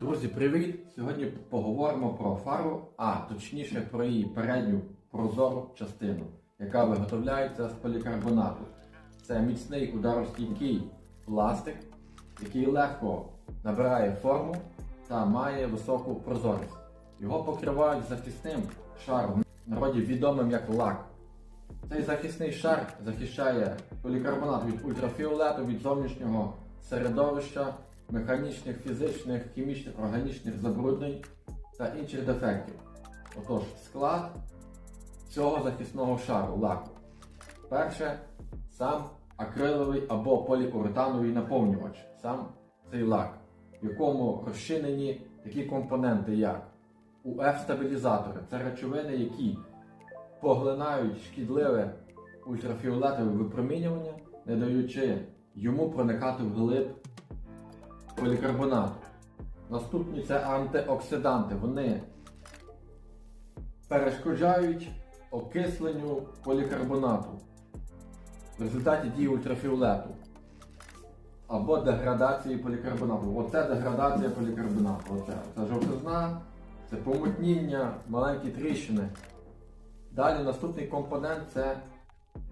Друзі, привіт! Сьогодні поговоримо про фару, а точніше про її передню прозору частину, яка виготовляється з полікарбонату. Це міцний ударостійкий пластик, який легко набирає форму та має високу прозорість. Його покривають захисним шаром, в народі відомим як лак. Цей захисний шар захищає полікарбонат від ультрафіолету, від зовнішнього середовища, механічних, фізичних, хімічних, органічних забруднень та інших дефектів. Отож, склад цього захисного шару лаку. Перше, сам акриловий або поліуретановий наповнювач, сам цей лак, в якому розчинені такі компоненти, як УФ-стабілізатори. Це речовини, які поглинають шкідливе ультрафіолетове випромінювання, не даючи йому проникати вглиб полікарбонату. Наступні це антиоксиданти. Вони перешкоджають окисленню полікарбонату в результаті дії ультрафіолету або деградації полікарбонату. Оце деградація полікарбонату. Оце, це жовтизна, це помутніння, маленькі тріщини. Далі наступний компонент це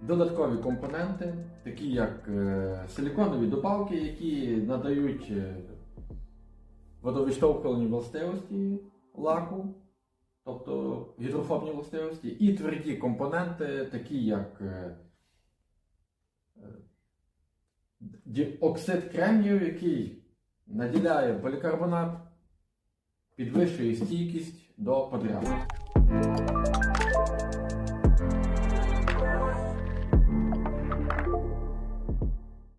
додаткові компоненти, такі як е, силіконові добавки, які надають е, водовідштовхувальні властивості лаку, тобто гідрофобні властивості, і тверді компоненти, такі як е, оксид кремнію, який наділяє полікарбонат, підвищує стійкість до подряду.